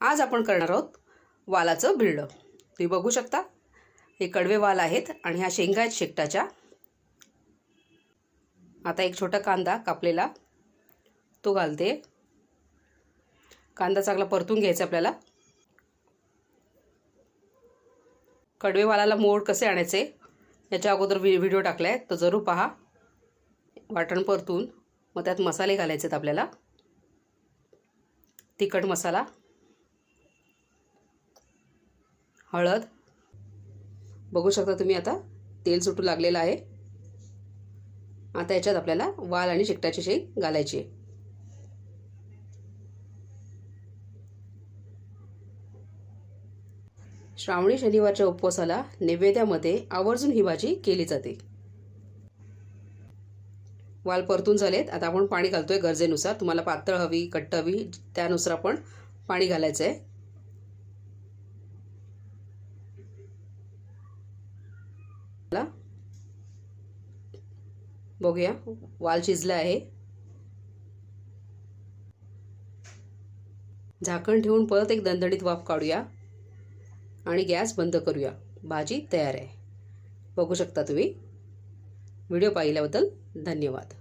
आज आपण करणार आहोत वालाचं बिरडं तुम्ही बघू शकता. हे कडवे वाल आहेत आणि ह्या शेंगा आहेत शेकटाच्या. आता एक छोटा कांदा कापलेला. तो घालते. कांदा चांगला परतून घ्यायचा आपल्याला. कडवे वालाला मोड कसे आणायचे? याच्या अगोदर व्हि व्हिडिओ टाकला आहे तो जरूर पहा. वाटण परतून. मग त्यात मसाले घालायचे आहेत आपल्याला. तिखट मसाला. हळद. बघू शकता तुम्ही आता तेल सुटू लागलेलं आहे. आता याच्यात आपल्याला वाल आणि चिकटाची शेंग घालायची आहे. श्रावणी शनिवारच्या उपवासाला नैवेद्यामध्ये आवर्जून ही भाजी केली जाते. वाल परतून झालेत. आता आपण पाणी घालतोय गरजेनुसार. तुम्हाला पातळ हवी कट्ट हवी त्यानुसार आपण पाणी घालायचं आहे बघूया. वाल शिजला आहे. झाकण ठेवून परत एक दणदणीत वाफ काढूया. आणि गॅस बंद करूया. भाजी तयार आहे. बघू शकता तुम्ही. व्हिडिओ पाहिल्याबद्दल धन्यवाद.